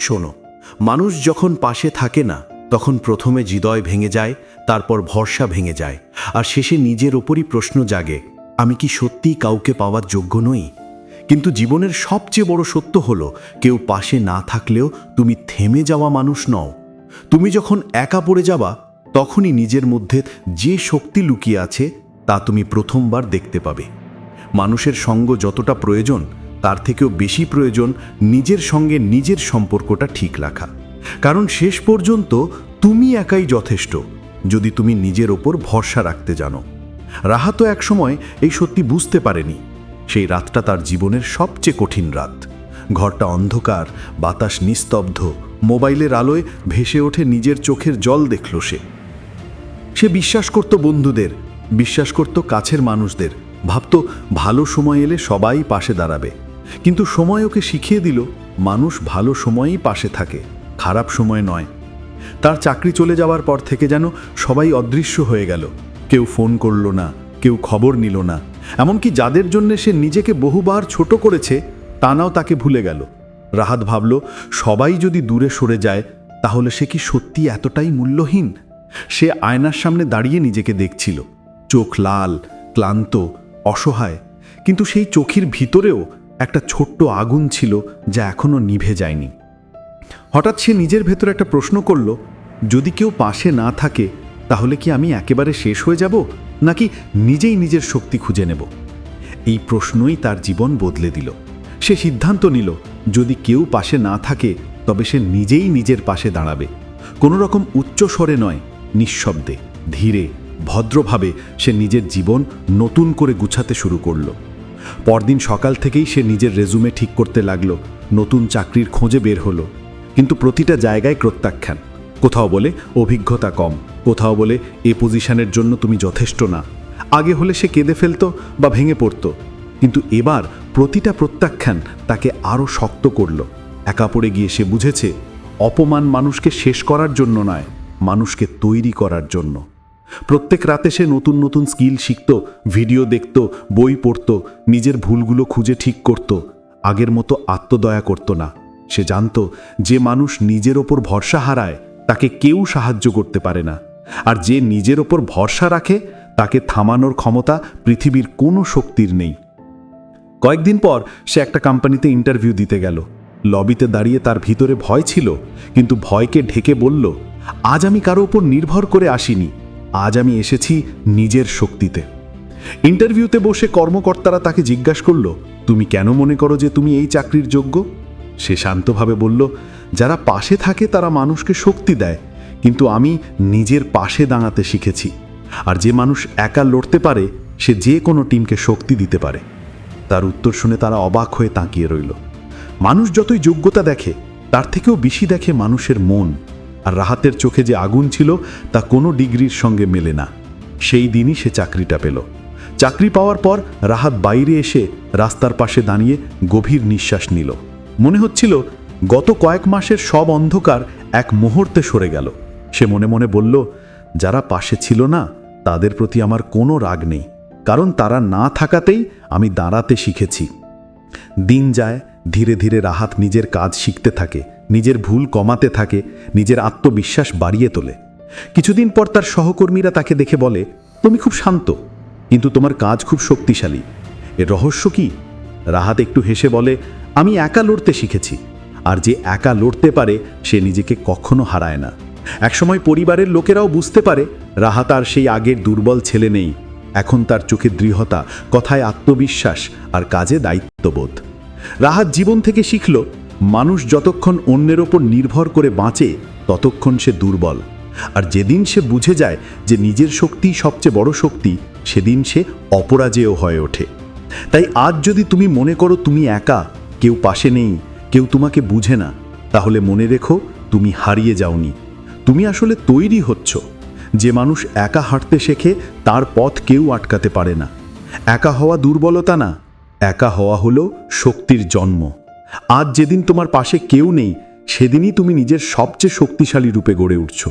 শোনো, মানুষ যখন পাশে থাকে না, তখন প্রথমে হৃদয় ভেঙে যায়, তারপর ভরসা ভেঙে যায়, আর শেষে নিজের ওপরই প্রশ্ন জাগে, আমি কি সত্যিই কাউকে পাওয়ার যোগ্য নই? কিন্তু জীবনের সবচেয়ে বড় সত্য হলো, কেউ পাশে না থাকলেও তুমি থেমে যাওয়া মানুষ নও। তুমি যখন একা পড়ে যাবা, তখনই নিজের মধ্যে যে শক্তি লুকিয়ে আছে, তা তুমি প্রথমবার দেখতে পাবে। মানুষের সঙ্গ যতটা প্রয়োজন তার থেকেও বেশি প্রয়োজন নিজের সঙ্গে নিজের সম্পর্কটা ঠিক রাখা। কারণ শেষ পর্যন্ত তুমি একাই যথেষ্ট, যদি তুমি নিজের ওপর ভরসা রাখতে জানো। রাহা তো একসময় এই সত্যি বুঝতে পারেনি, সেই রাতটা তার জীবনের সবচেয়ে কঠিন রাত। ঘরটা অন্ধকার, বাতাস নিস্তব্ধ, মোবাইলের আলোয় ভেসে ওঠে নিজের চোখের জল দেখল সে। সে বিশ্বাস করত বন্ধুদের, বিশ্বাস করত কাছের মানুষদের, ভাবত ভালো সময় এলে সবাই পাশে দাঁড়াবে। কিন্তু সময় ওকে শিখিয়ে দিল, মানুষ ভালো সময়েই পাশে থাকে, খারাপ সময় নয়। তার চাকরি চলে যাওয়ার পর থেকে যেন সবাই অদৃশ্য হয়ে গেল। কেউ ফোন করল না, কেউ খবর নিল না। এমনকি যাদের জন্য সে নিজেকে বহুবার ছোট করেছে তা নাও তাকে ভুলে গেল। রাহাত ভাবল, সবাই যদি দূরে সরে যায়, তাহলে সে কি সত্যি এতটাই মূল্যহীন? সে আয়নার সামনে দাঁড়িয়ে নিজেকে দেখছিল। চোখ লাল, ক্লান্ত, অসহায়। কিন্তু সেই চোখের ভিতরেও একটা ছোট্ট আগুন ছিল যা এখনও নিভে যায়নি। হঠাৎ সে নিজের ভেতর একটা প্রশ্ন করল, যদি কেউ পাশে না থাকে, তাহলে কি আমি একেবারে শেষ হয়ে যাব, নাকি নিজেই নিজের শক্তি খুঁজে নেব? এই প্রশ্নই তার জীবন বদলে দিল। সে সিদ্ধান্ত নিল, যদি কেউ পাশে না থাকে, তবে সে নিজেই নিজের পাশে দাঁড়াবে। কোনো রকম উচ্চ স্বরে নয়, নিঃশব্দে, ধীরে, ভদ্রভাবে সে নিজের জীবন নতুন করে গুছাতে শুরু করল। পরদিন সকাল থেকেই সে নিজের রেজুমে ঠিক করতে লাগল। নতুন চাকরির খোঁজে বের হলো। কিন্তু প্রতিটা জায়গায় প্রত্যাখ্যান। কোথাও বলে, অভিজ্ঞতা কম। কোথাও বলে, এ পজিশনের জন্য তুমি যথেষ্ট না। আগে হলে সে কেঁদে ফেলতো বা ভেঙে পড়তো। কিন্তু এবার প্রতিটা প্রত্যাখ্যান তাকে আরও শক্ত করল। একা পড়ে গিয়ে সে বুঝেছে, অপমান মানুষকে শেষ করার জন্য নয়, মানুষকে তৈরি করার জন্য। প্রত্যেক রাতে সে নতুন নতুন স্কিল শিখত, ভিডিও দেখত, বই পড়ত, নিজের ভুলগুলো খুঁজে ঠিক করত, আগের মতো আত্মদয়া করত না। সে জানত যে মানুষ নিজের ওপর ভরসা হারায়, তাকে কেউ সাহায্য করতে পারে না। আর যে নিজের ওপর ভরসা রাখে, তাকে থামানোর ক্ষমতা পৃথিবীর কোনো শক্তির নেই। কয়েকদিন পর সে একটা কোম্পানিতে ইন্টারভিউ দিতে গেল। লবিতে দাঁড়িয়ে তার ভিতরে ভয় ছিল, কিন্তু ভয়কে ঢেকে বলল, আজ আমি কারও ওপর নির্ভর করে আসিনি। আজ আমি এসেছি নিজের শক্তিতে। ইন্টারভিউতে বসে কর্মকর্তারা তাকে জিজ্ঞাসা করল, তুমি কেন মনে করো যে তুমি এই চাকরির যোগ্য? সে শান্তভাবে বলল, যারা পাশে থাকে তারা মানুষকে শক্তি দেয়, কিন্তু আমি নিজের পাশে দাঁড়াতে শিখেছি। আর যে মানুষ একা লড়তে পারে, সে যে কোনো টিমকে শক্তি দিতে পারে। তার উত্তর শুনে তারা অবাক হয়ে তাকিয়ে রইল। মানুষ যতই যোগ্যতা দেখে, তার থেকেও বেশি দেখে মানুষের মন। আর রাহাতের চোখে যে আগুন ছিল তা কোনো ডিগ্রির সঙ্গে মেলে না। সেই দিনই সে চাকরিটা পেল। চাকরি পাওয়ার পর রাহাত বাইরে এসে রাস্তার পাশে দাঁড়িয়ে গভীর নিঃশ্বাস নিল। মনে হচ্ছিল গত কয়েক মাসের সব অন্ধকার এক মুহূর্তে সরে গেল। সে মনে মনে বলল, যারা পাশে ছিল না, তাদের প্রতি আমার কোনো রাগ নেই। কারণ তারা না থাকাতেই আমি দাঁড়াতে শিখেছি। দিন যায় ধীরে ধীরে রাহাত নিজের কাজ শিখতে থাকে, নিজের ভুল কমাতে থাকে, নিজের আত্মবিশ্বাস বাড়িয়ে তোলে। কিছুদিন পর তার সহকর্মীরা তাকে দেখে বলে, তুমি খুব শান্ত, কিন্তু তোমার কাজ খুব শক্তিশালী। এর রহস্য কি? রাহাত একটু হেসে বলে, আমি একা লড়তে শিখেছি, আর যে একা লড়তে পারে, সে নিজেকে কখনো হারায় না। একসময় পরিবারের লোকেরাও বুঝতে পারে, রাহাত আর সেই আগের দুর্বল ছেলে নেই। এখন তার চোখে দৃঢ়তা, কথায় আত্মবিশ্বাস আর কাজে দায়িত্ববোধ। রাহাত জীবন থেকে শিখল, মানুষ যতক্ষণ অন্যের ওপর নির্ভর করে বাঁচে, ততক্ষণ সে দুর্বল। আর যেদিন সে বুঝে যায় যে নিজের শক্তি সবচেয়ে বড় শক্তি, সেদিন সে অপরাজেয় হয়ে ওঠে। তাই আজ যদি তুমি মনে করো তুমি একা, কেউ পাশে নেই, কেউ তোমাকে বুঝে না, তাহলে মনে রেখো তুমি হারিয়ে যাওনি। তুমি আসলে তৈরি হচ্ছ। যে মানুষ একা হাঁটতে শেখে, তার পথ কেউ আটকাতে পারে না। একা হওয়া দুর্বলতা না একা হওয়া হলো শক্তির জন্ম। আজ যেদিন তোমার পাশে কেউ নেই, সেদিনই তুমি নিজের সবচেয়ে শক্তিশালী রূপে গড়ে উঠছ।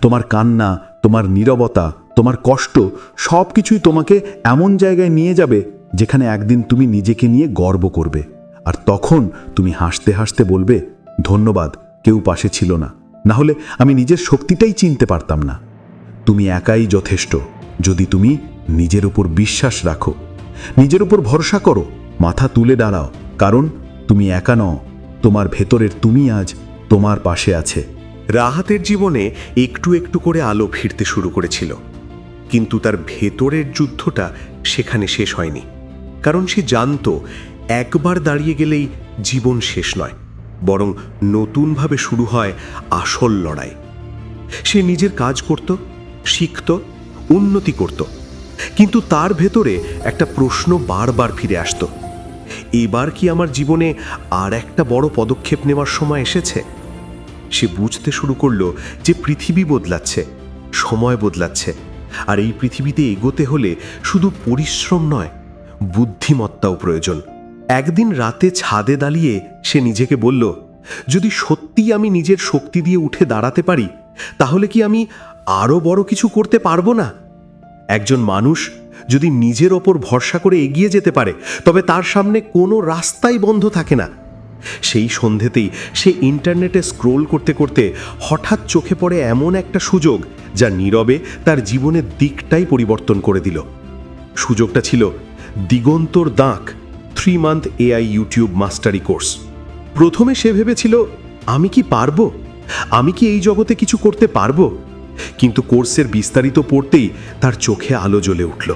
তোমার কান্না, তোমার নীরবতা, তোমার কষ্ট সব কিছুই তোমাকে এমন জায়গায় নিয়ে যাবে যেখানে একদিন তুমি নিজেকে নিয়ে গর্ব করবে। আর তখন তুমি হাসতে হাসতে বলবে, ধন্যবাদ, কেউ পাশে ছিল না। না হলে আমি নিজের শক্তিটাই চিনতে পারতাম না। তুমি একাই যথেষ্ট, যদি তুমি নিজের উপর বিশ্বাস রাখো। নিজের উপর ভরসা করো, মাথা তুলে দাঁড়াও, কারণ তুমি একা নও, তোমার ভেতরের তুমি আজ তোমার পাশে আছে। রাহাতের জীবনে একটু একটু করে আলো ফিরতে শুরু করেছিল, কিন্তু তার ভেতরের যুদ্ধটা সেখানে শেষ হয়নি, কারণ সে জানতো একবার দাঁড়িয়ে গেলেই জীবন শেষ নয়, বরং নতুনভাবে শুরু হয় আসল লড়াই। সে নিজের কাজ করত, শিখত, উন্নতি করত কিন্তু তার ভেতরে একটা প্রশ্ন বারবার ফিরে আসতো। এবার কি আমার জীবনে আর একটা বড় পদক্ষেপ নেওয়ার সময় এসেছে? সে বুঝতে শুরু করল যে পৃথিবী বদলাচ্ছে, সময় বদলাচ্ছে, আর এই পৃথিবীতে এগোতে হলে শুধু পরিশ্রম নয়, বুদ্ধিমত্তাও প্রয়োজন। একদিন রাতে ছাদে দাঁড়িয়ে সে নিজেকে বলল, যদি সত্যি আমি নিজের শক্তি দিয়ে উঠে দাঁড়াতে পারি, তাহলে কি আমি আরও বড় কিছু করতে পারব না? একজন মানুষ যদি নিজের ওপর ভরসা করে এগিয়ে যেতে পারে, তবে তার সামনে কোনো রাস্তাই বন্ধ থাকে না। সেই সন্ধেতেই সে ইন্টারনেটে স্ক্রোল করতে করতে হঠাৎ চোখে পড়ে এমন একটা সুযোগ, যা নীরবে তার জীবনের দিকটাই পরিবর্তন করে দিল। সুযোগটা ছিল দিগন্তর দাঁক three month AI YouTube mastery course প্রথমে সে ভেবেছিল, আমি কি পারব? আমি কি এই জগতে কিছু করতে পারব? কিন্তু কোর্সের বিস্তারিত পড়তেই তার চোখে আলো জ্বলে উঠল।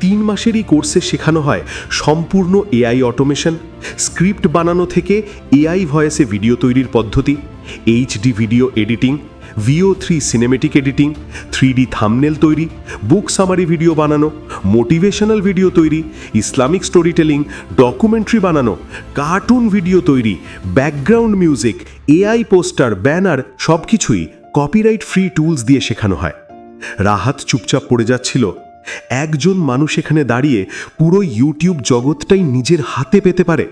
তিন মাসেরই কোর্সে শেখানো হয় সম্পূর্ণ এআই অটোমেশন, স্ক্রিপ্ট বানানো থেকে এআই ভয়েসে ভিডিও তৈরির পদ্ধতি, HD video editing, Veo three cinematic editing three D thumbnail তৈরি, বুক সামারি ভিডিও বানানো, মোটিভেশনাল ভিডিও তৈরি, ইসলামিক স্টোরি টেলিং ডকুমেন্টারি বানানো, কার্টুন ভিডিও তৈরি, background music, AI poster, banner সব কিছুই কপিরাইট ফ্রি টুলস দিয়ে শেখানো হয়। রাহাত চুপচাপ পড়ে যাচ্ছিল। একজন মানুষ এখানে দাঁড়িয়ে পুরো ইউটিউব জগৎটাই নিজের হাতে পেতে পারে।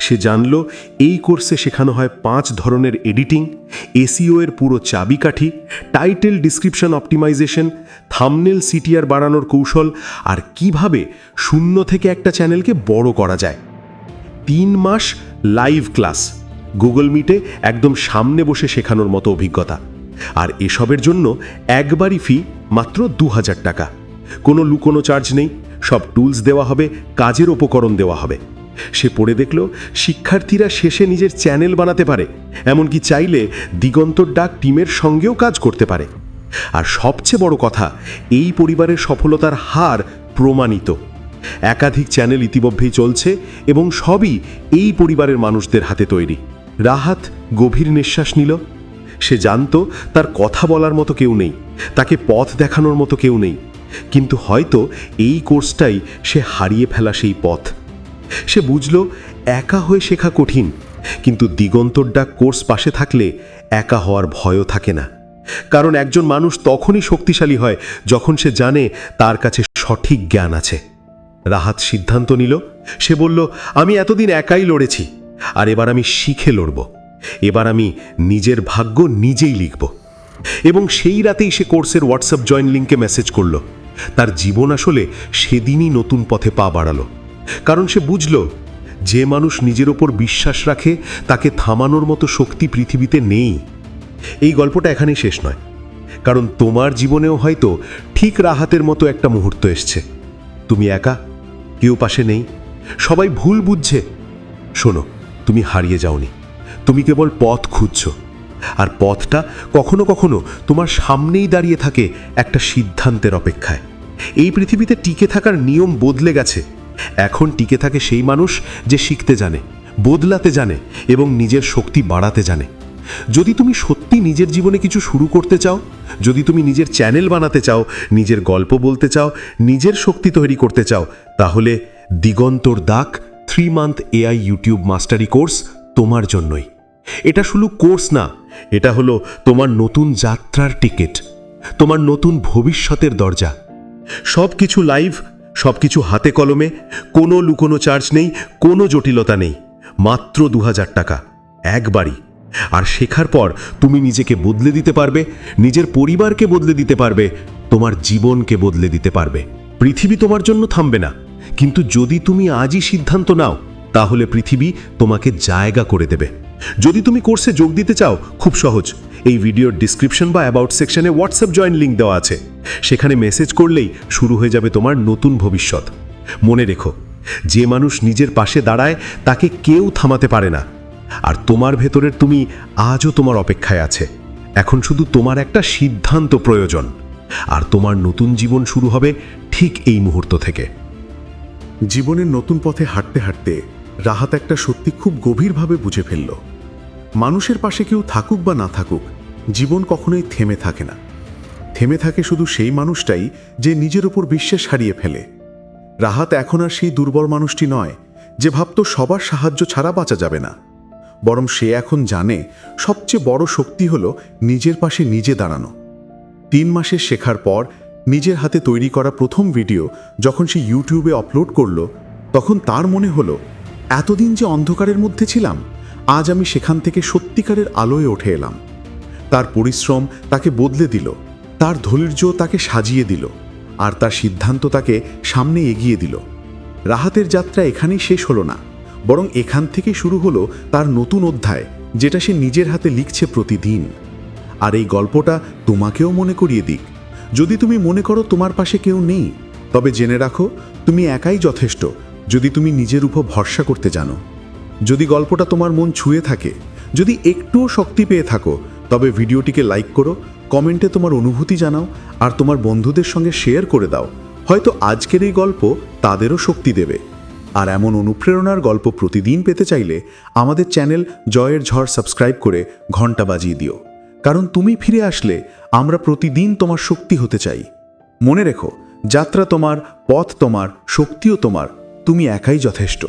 সে জানল, এই কোর্সে শেখানো হয় পাঁচ ধরনের এডিটিং এসিও এর পুরো চাবিকাঠি title description optimization thumbnail CTR বাড়ানোর কৌশল, আর কীভাবে শূন্য থেকে একটা চ্যানেলকে বড় করা যায়। তিন মাস লাইভ ক্লাস গুগল মিটে একদম সামনে বসে শেখানোর মতো অভিজ্ঞতা। আর এসবের জন্য একবারই ফি মাত্র দু হাজার টাকা। কোনো লুকোনো চার্জ নেই, সব টুলস দেওয়া হবে, কাজের উপকরণ দেওয়া হবে। সে পড়ে দেখল, শিক্ষার্থীরা শেষে নিজের চ্যানেল বানাতে পারে, এমনকি চাইলে দিগন্তর ডাক টিমের সঙ্গেও কাজ করতে পারে। আর সবচেয়ে বড় কথা, এই পরিবারের সফলতার হার প্রমাণিত। একাধিক চ্যানেল ইতিমধ্যেই চলছে এবং সবই এই পরিবারের মানুষদের হাতে তৈরি। রাহাত গভীর নিঃশ্বাস নিল। সে জানত তার কথা বলার মতো কেউ নেই, তাকে পথ দেখানোর মতো কেউ নেই। কিন্তু হয়তো এই কোর্সটাই সে হারিয়ে ফেলা সেই পথ। সে বুঝল, একা হয়ে শেখা কঠিন, কিন্তু দিগন্তর ডাক কোর্স পাশে থাকলে একা হওয়ার ভয়ও থাকে না। কারণ একজন মানুষ তখনই শক্তিশালী হয় যখন সে জানে তার কাছে সঠিক জ্ঞান আছে। রাহাত সিদ্ধান্ত নিল, সে বলল, আমি এতদিন একাই লড়েছি আর এবার আমি শিখে লড়ব। এবার আমি নিজের ভাগ্য নিজেই লিখব। এবং সেই রাতেই সে কোর্সের হোয়াটসঅ্যাপ জয়েন লিঙ্কে মেসেজ করল। তার জীবন আসলে সেদিনই নতুন পথে পা বাড়ালো। কারণ সে বুঝল, যে মানুষ নিজের ওপর বিশ্বাস রাখে, তাকে থামানোর মতো শক্তি পৃথিবীতে নেই। এই গল্পটা এখানেই শেষ নয়। কারণ তোমার জীবনেও হয়তো ঠিক রাহাতের মতো একটা মুহূর্ত এসছে। তুমি একা, কেউ পাশে নেই। সবাই ভুল বুঝছে। শোনো তুমি হারিয়ে যাওনি। তুমি কেবল পথ খুঁজছ। আর পথটা কখনো কখনো তোমার সামনেই দাঁড়িয়ে থাকে একটা সিদ্ধান্তের অপেক্ষায়। এই পৃথিবীতে টিকে থাকার নিয়ম বদলে গেছে। এখন টিকে থাকে সেই মানুষ যে শিখতে জানে, বদলাতে জানে এবং নিজের শক্তি বাড়াতে জানে। যদি তুমি সত্যি নিজের জীবনে কিছু শুরু করতে চাও, যদি তুমি নিজের চ্যানেল বানাতে চাও, নিজের গল্প বলতে চাও, নিজের শক্তি তৈরি করতে চাও, তাহলে দিগন্তর দাগ three month AI YouTube mastery course তোমার জন্যই। এটা শুধু কোর্স না, এটা হলো তোমার নতুন যাত্রার টিকিট তোমার নতুন ভবিষ্যতের দরজা। সব কিছু লাইভ সব কিছু হাতে কলমে, কোনো লুকোনো চার্জ নেই, কোনো জটিলতা নেই, মাত্র দু হাজার টাকা, একবারই। আর শেখার পর তুমি নিজেকে বদলে দিতে পারবে, নিজের পরিবারকে বদলে দিতে পারবে, তোমার জীবনকে বদলে দিতে পারবে। পৃথিবী তোমার জন্য থামবে না। কিন্তু যদি তুমি আজই সিদ্ধান্ত নাও, তাহলে পৃথিবী তোমাকে জায়গা করে দেবে। যদি তুমি কোর্সে যোগ দিতে চাও, খুব সহজ। এই ভিডিওর ডিসক্রিপশন বা অ্যাবাউট সেকশনে হোয়াটসঅ্যাপ জয়েন লিঙ্ক দেওয়া আছে। সেখানে মেসেজ করলেই শুরু হয়ে যাবে তোমার নতুন ভবিষ্যৎ। মনে রেখো, যে মানুষ নিজের পাশে দাঁড়ায়, তাকে কেউ থামাতে পারে না। আর তোমার ভেতরের তুমি আজও তোমার অপেক্ষায় আছে। এখন শুধু তোমার একটা সিদ্ধান্ত প্রয়োজন। আর তোমার নতুন জীবন শুরু হবে ঠিক এই মুহূর্ত থেকে। জীবনের নতুন পথে হাঁটতে হাঁটতে রাহাত একটা সত্যি খুব গভীরভাবে বুঝে ফেলল। মানুষের পাশে কেউ থাকুক বা না থাকুক, জীবন কখনোই থেমে থাকে না। থেমে থাকে শুধু সেই মানুষটাই যে নিজের ওপর বিশ্বাস হারিয়ে ফেলে। রাহাত এখন আর সেই দুর্বল মানুষটি নয়, যে ভাবত সবার সাহায্য ছাড়া বাঁচা যাবে না। বরং সে এখন জানে সবচেয়ে বড় শক্তি হল নিজের পাশে নিজে দাঁড়ানো। তিন মাসের শেখার পর নিজের হাতে তৈরি করা প্রথম ভিডিও যখন সে ইউটিউবে আপলোড করল, তখন তার মনে হলো, এতদিন যে অন্ধকারের মধ্যে ছিলাম, আজ আমি সেখান থেকে সত্যিকারের আলোয় উঠে এলাম। তার পরিশ্রম তাকে বদলে দিল, তার ধৈর্য তাকে সাজিয়ে দিল, আর তার সিদ্ধান্ত তাকে সামনে এগিয়ে দিল। রাহাতের যাত্রা এখানেই শেষ হলো না, বরং এখান থেকে শুরু হলো তার নতুন অধ্যায়, যেটা সে নিজের হাতে লিখছে প্রতিদিন। আর এই গল্পটা তোমাকেও মনে করিয়ে দিক। যদি তুমি মনে করো তোমার পাশে কেউ নেই, তবে জেনে রাখো, তুমি একাই যথেষ্ট, যদি তুমি নিজের উপর ভরসা করতে জানো। যদি গল্পটা তোমার মন ছুঁয়ে থাকে, যদি একটুও শক্তি পেয়ে থাকো, তবে ভিডিওটিকে লাইক করো, কমেন্টে তোমার অনুভূতি জানাও, আর তোমার বন্ধুদের সঙ্গে শেয়ার করে দাও। হয়তো আজকের এই গল্প তাদেরও শক্তি দেবে। আর এমন অনুপ্রেরণার গল্প প্রতিদিন পেতে চাইলে আমাদের চ্যানেল জয়ের ঝড় সাবস্ক্রাইব করে ঘণ্টা বাজিয়ে দিও। কারণ তুমি ফিরে আসলে আমরা প্রতিদিন তোমার শক্তি হতে চাই। মনে রেখো, যাত্রা তোমার, পথ তোমার, শক্তিও তোমার, তুমি একাই যথেষ্ট।